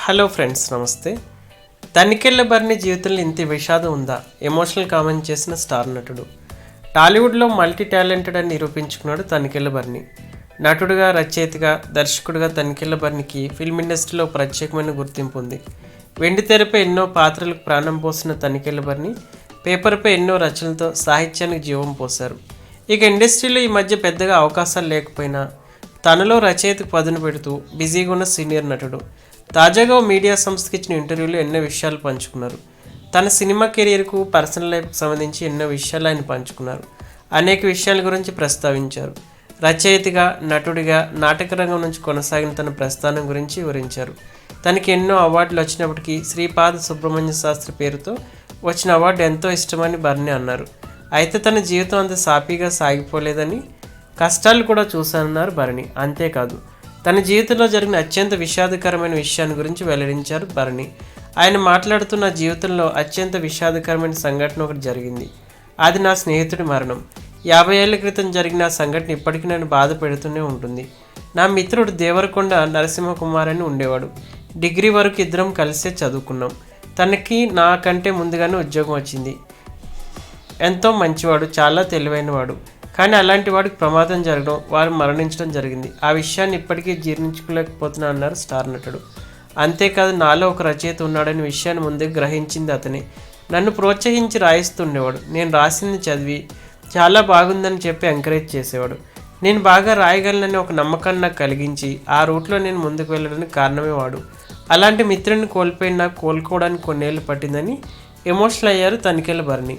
Hello friends నమస్తే. తనికెళ్ళ భరణి జీవితంలో ఇంత విషాదం ఉందా? ఎమోషనల్ కామెంట్ చేసిన స్టార్ నటుడు. టాలీవుడ్లో మల్టీ టాలెంటెడ్ అని నిరూపించుకున్నాడు తనికెళ్ళ భరణి. నటుడుగా రచయితగా దర్శకుడిగా తనికెళ్ళ భరణికి ఫిల్మ్ ఇండస్ట్రీలో ప్రత్యేకమైన గుర్తింపు ఉంది. వెండి తెరపై ఎన్నో పాత్రలకు ప్రాణం పోసిన తనికెళ్ళ భరణి పేపర్పై ఎన్నో రచనలతో సాహిత్యానికి జీవం పోశారు. ఇక ఇండస్ట్రీలో ఈ మధ్య పెద్దగా అవకాశాలు లేకపోయినా తనలో రచయితకు పదును పెడుతూ బిజీగా ఉన్న సీనియర్ నటుడు. తాజాగా మీడియా సంస్థకి ఇచ్చిన ఇంటర్వ్యూలో ఎన్నో విషయాలు పంచుకున్నారు. తన సినిమా కెరియర్కు పర్సనల్ లైఫ్కి సంబంధించి ఎన్నో విషయాలు ఆయన పంచుకున్నారు. అనేక విషయాల గురించి ప్రస్తావించారు. రచయితగా నటుడిగా నాటక రంగం నుంచి కొనసాగిన తన ప్రస్థానం గురించి వివరించారు. తనకి ఎన్నో అవార్డులు వచ్చినప్పటికీ శ్రీపాద సుబ్రహ్మణ్య శాస్త్రి పేరుతో వచ్చిన అవార్డు ఎంతో ఇష్టమని బర్ని అన్నారు. అయితే తన జీవితం అంత సాఫీగా సాగిపోలేదని కష్టాలు కూడా చూశానన్నారు భరణి అంతేకాదు తన జీవితంలో జరిగిన అత్యంత విషాదకరమైన విషయాన్ని గురించి వెల్లడించారు భరణి. ఆయన మాట్లాడుతున్న జీవితంలో అత్యంత విషాదకరమైన సంఘటన ఒకటి జరిగింది. అది నా స్నేహితుడి మరణం. యాభై ఏళ్ళ క్రితం జరిగిన ఆ సంఘటన ఇప్పటికీ నన్ను బాధ పెడుతూనే ఉంటుంది. నా మిత్రుడు దేవరకొండ నరసింహకుమార్ అని ఉండేవాడు. డిగ్రీ వరకు ఇద్దరం కలిసే చదువుకున్నాం. తనకి నాకంటే ముందుగానే ఉద్యోగం వచ్చింది. ఎంతో మంచివాడు చాలా తెలివైనవాడు. కానీ అలాంటి వాడికి ప్రమాదం జరగడం వారు మరణించడం జరిగింది. ఆ విషయాన్ని ఇప్పటికీ జీర్ణించుకోలేకపోతున్నా అన్నారు స్టార్ నటుడు. అంతేకాదు నాలో ఒక రచయిత ఉన్నాడనే విషయాన్ని ముందే గ్రహించింది అతనే. నన్ను ప్రోత్సహించి రాయిస్తుండేవాడు. నేను రాసింది చదివి చాలా బాగుందని చెప్పి ఎంకరేజ్ చేసేవాడు. నేను బాగా రాయగలనని ఒక నమ్మకాన్ని నాకు కలిగించి ఆ రూట్లో నేను ముందుకు వెళ్ళడానికి కారణమే వాడు. అలాంటి మిత్రుడిని కోల్పోయిన నాకు కోలుకోవడానికి కొన్నేళ్ళు పట్టిందని ఎమోషనల్ అయ్యారు తనికెళ్ళ భరణి.